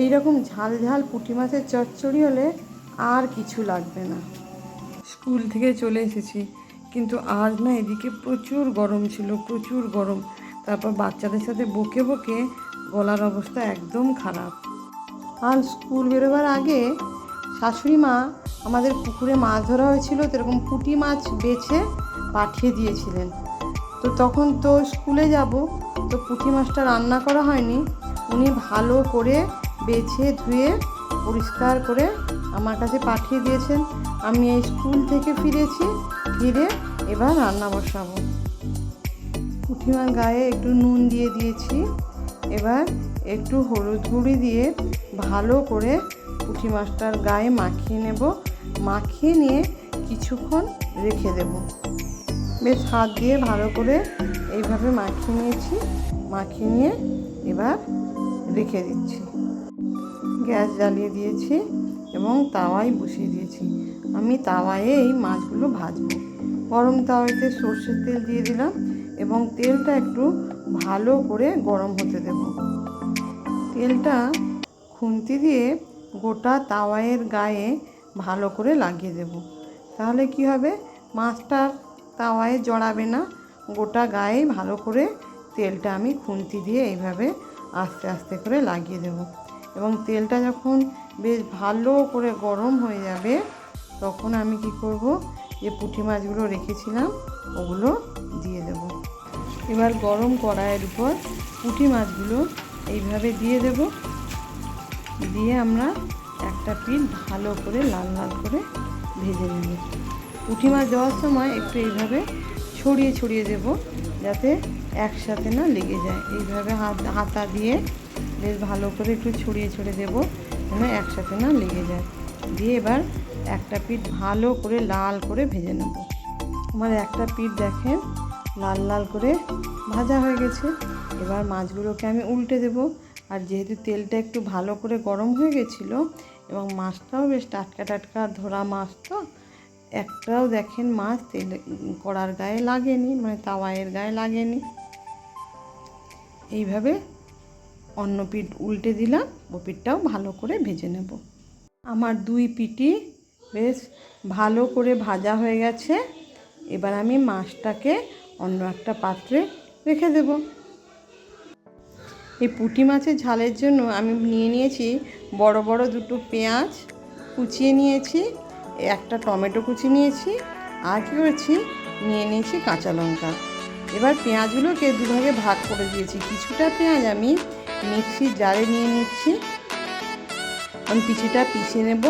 এই রকম ঝাল ঝাল পুঁটি মাছের চচ্চড়ি হলে আর কিছু লাগবে না। স্কুল থেকে চলে এসেছি কিন্তু আজ না এদিকে প্রচুর গরম ছিল প্রচুর গরম। তারপর বাচ্চাদের সাথে বকে বকে গলার অবস্থা একদম খারাপ। আর স্কুল বেরোবার আগে শাশুড়ি মা আমাদের পুকুরে মাছ ধরা হয়েছিল তো এরকম পুঁটি মাছ বেছে পাঠিয়ে দিয়েছিলেন। তো তখন তো স্কুলে যাব তো পুঁটি মাছটা রান্না করা হয়নি। উনি ভালো করে বেছে ধুয়ে পরিষ্কার করে আমার কাছে পাঠিয়ে দিয়েছেন। আমি এই স্কুল থেকে ফিরেছি, ফিরে এবার রান্না বসাবো। মাছ গায়ে একটু নুন দিয়ে দিয়েছি, এবার একটু হলুদ গুঁড়ি দিয়ে ভালো করে পুঁটি মাছটার গায়ে মাখিয়ে নেব। মাখিয়ে নিয়ে কিছুক্ষণ রেখে দেব। বেশ হাত দিয়ে ভালো করে এইভাবে মাখিয়ে নিয়েছি। মাখিয়ে নিয়ে এবার রেখে দিচ্ছি। গ্যাস জ্বালিয়ে দিয়েছি এবং তাওয়াই বসিয়ে দিয়েছি। আমি তাওয়ায় এই মাছগুলো ভাজবো। গরম তাওয়াতে সর্ষের তেল দিয়ে দিলাম এবং তেলটা একটু ভালো করে গরম হতে দেব। তেলটা খুন্তি দিয়ে গোটা তাওয়ায়ের গায়ে ভালো করে লাগিয়ে দেব। তাহলে কি হবে? মাছটা তাওয়ায় জড়াবে না। গোটা গায়ে ভালো করে তেলটা আমি খুন্তি দিয়ে এইভাবে আস্তে আস্তে করে লাগিয়ে দেব। এবং তেলটা যখন বেশ ভালো করে গরম হয়ে যাবে, তখন আমি কি করব, যে পুঁটি মাছগুলো রেখেছিলাম, ওগুলো দিয়ে দেব। এবার গরম কড়াইয়ের উপর পুঁটি মাছগুলো এইভাবে দিয়ে দেব। দিয়ে আমরা একটা পিঠ ভালো করে লাল লাল করে ভেজে নেব। পুঁটি মাছ দেওয়ার সময় একটু এইভাবে ছড়িয়ে ছড়িয়ে দেব, যাতে একসাথে না লেগে যায়। এইভাবে হাত হাতা দিয়ে বেশ ভালো করে একটু ছড়িয়ে ছড়িয়ে দেবো যেন একসাথে না লেগে যায়। দিয়ে এবার একটা পিঠ ভালো করে লাল করে ভেজে নেব। আমার একটা পিঠ দেখেন লাল লাল করে ভাজা হয়ে গেছে। এবার মাছগুলোকে আমি উল্টে দেব। আর যেহেতু তেলটা একটু ভালো করে গরম হয়ে গেছিল এবং মাছটাও বেশ টাটকা টাটকা ধরা মাছ তো, একটাও দেখেন মাছ তেল কড়ার গায়ে লাগেনি মানে তাওয়ায়ের গায়ে লাগেনি। এইভাবে অন্য পিঠ উল্টে দিলাম, ও পিঠটাও ভালো করে ভেজে নেব। আমার দুই পিঠই বেশ ভালো করে ভাজা হয়ে গেছে। এবার আমি মাছটাকে অন্য একটা পাত্রে রেখে দেব। এই পুঁটি মাছের ঝালের জন্য আমি নিয়ে নিয়েছি বড় বড় দুটো পেঁয়াজ কুচিয়ে নিয়েছি, একটা টমেটো কুচি নিয়েছি, আর কী করেছি, নিয়ে নিয়েছি কাঁচা লঙ্কা। এবার পেঁয়াজগুলোকে দুভাগে ভাগ করে দিয়েছি। কিছুটা পেঁয়াজ আমি মিক্সির জারে নিয়ে নিচ্ছি। আমি কিছুটা পিষে নেব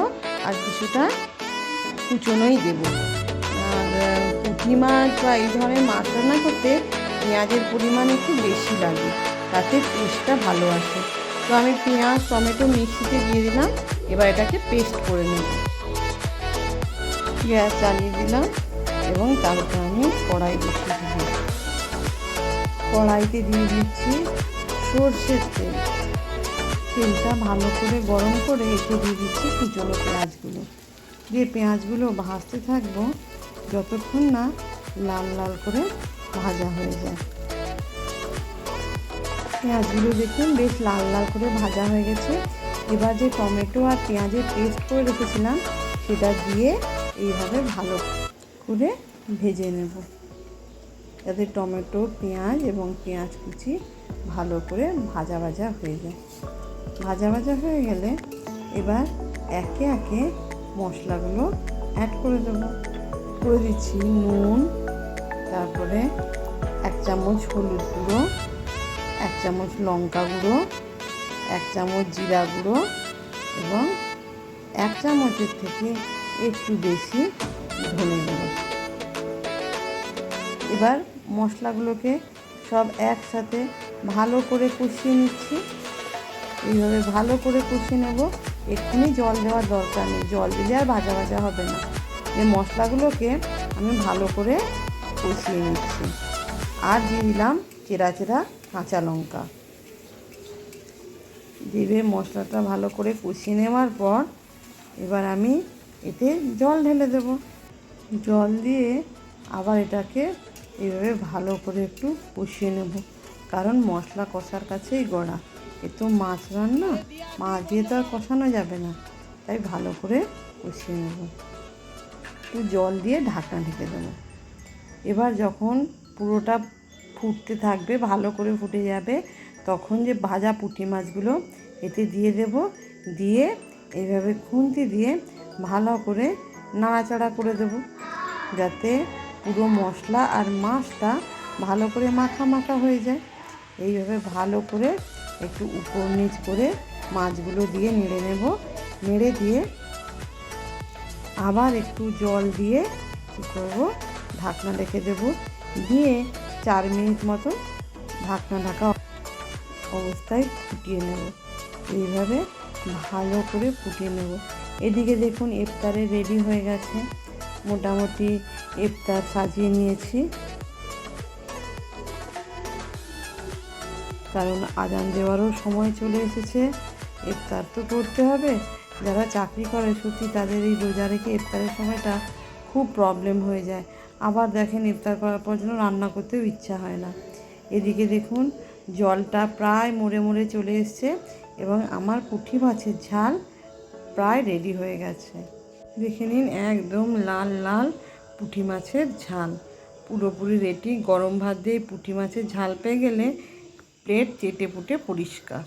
আর কিছুটা কুচনোই দেব। আর পুঁটি মাছ বা এই ধরনের মাছ রান্না করতে পেঁয়াজের পরিমাণ একটু বেশি লাগে, তাতে টেস্টটা ভালো আসে। তো আমি পেঁয়াজ, টমেটো মিক্সিতে দিয়ে দিলাম, এবার এটাকে পেস্ট করে নেব। গ্যাস চালিয়ে দিলাম এবং তারপর আমি কড়াই দিলাম। কড়াইতে দিয়ে দিচ্ছি সর্ষের তেল। তেলটা ভালো করে গরম করে এতে দিয়ে দিচ্ছি কুচনো পেঁয়াজগুলো। দিয়ে পেঁয়াজগুলো ভাজতে থাকব যতক্ষণ না লাল লাল করে ভাজা হয়ে যায়। পেঁয়াজগুলো দেখুন বেশ লাল লাল করে ভাজা হয়ে গেছে। এবার যে টমেটো আর পেঁয়াজের পেস্ট করে রেখেছিলাম, সেটা দিয়ে এইভাবে ভালো করে ভেজে নেব। যাতে টমেটো, পেঁয়াজ এবং পেঁয়াজ কুচি ভালো করে ভাজা ভাজা হয়ে যায়। ভাজা ভাজা হয়ে গেলে এবার একে একে মশলাগুলো অ্যাড করে দেবো। করে দিচ্ছি নুন, তারপরে এক চামচ হলুদ গুঁড়ো, এক চামচ লঙ্কা গুঁড়ো, এক চামচ জিরা গুঁড়ো এবং এক চামচের থেকে একটু বেশি ধনে গুঁড়ো। এবার মশলাগুলোকে সব একসাথে ভালো করে কষিয়ে নিচ্ছি। এইভাবে ভালো করে কষিয়ে নেব। এক্ষুনি জল দেওয়ার দরকার নেই। জল দিলে আর ভাজা ভাজা হবে না। এই মশলাগুলোকে আমি ভালো করে কষিয়ে নিচ্ছি। আর দিয়ে দিলাম চেরা চেরা কাঁচা লঙ্কা। দিয়ে মশলাটা ভালো করে কষিয়ে নেওয়ার পর এবার আমি এতে জল ঢেলে দেব। জল দিয়ে আবার এটাকে এভাবে ভালো করে একটু কষিয়ে নেব। কারণ মশলা কষার কাছেই গড়া। এ তো মাছ রান্না, মাছ দিয়ে তো আর কষানো যাবে না। তাই ভালো করে কষিয়ে নেব। একটু জল দিয়ে ঢাকনা ঢেকে দেবো। এবার যখন পুরোটা ফুটতে থাকবে, ভালো করে ফুটে যাবে, তখন যে ভাজা পুঁটি মাছগুলো এতে দিয়ে দেব। দিয়ে এইভাবে খুন্তি দিয়ে ভালো করে নাড়াচাড়া করে দেব। যাতে পুরো মশলা আর মাছটা ভালো করে মাখা মাখা হয়ে যায়। এইভাবে ভালো করে একটু উপর নিচ করে মাছগুলো দিয়ে নেড়ে নেব। নেড়ে দিয়ে আবার একটু জল দিয়ে কী করব? ঢাকনা রেখে দেবো। দিয়ে চার মিনিট মতো ঢাকনা ঢাকা অবস্থায় ফুটিয়ে নেব। এইভাবে ভালো করে ফুটিয়ে নেব। এদিকে দেখুন ইফতারে রেডি হয়ে গেছে। মোটামুটি ইফতার সাজিয়ে নিয়েছি। কারণ আজান দেওয়ারও সময় চলে এসেছে। ইফতার তো করতে হবে। যারা চাকরি করে, সত্যি তাদের এই রোজা রেখে ইফতারের সময়টা খুব প্রবলেম হয়ে যায়। আবার দেখেন ইফতার করার পর জন্য রান্না করতেও ইচ্ছা হয় না। এদিকে দেখুন, জলটা প্রায় মরে মরে চলে এসছে এবং আমার পুঁটি মাছের ঝাল প্রায় রেডি হয়ে গেছে। দেখে নিন, একদম লাল লাল পুঁটি মাছের ঝাল। পুরোপুরি রেটি গরম ভাত দিয়ে পুঁটি মাছের ঝাল পেয়ে গেলে প্লেট চেটে পুটে পরিষ্কার।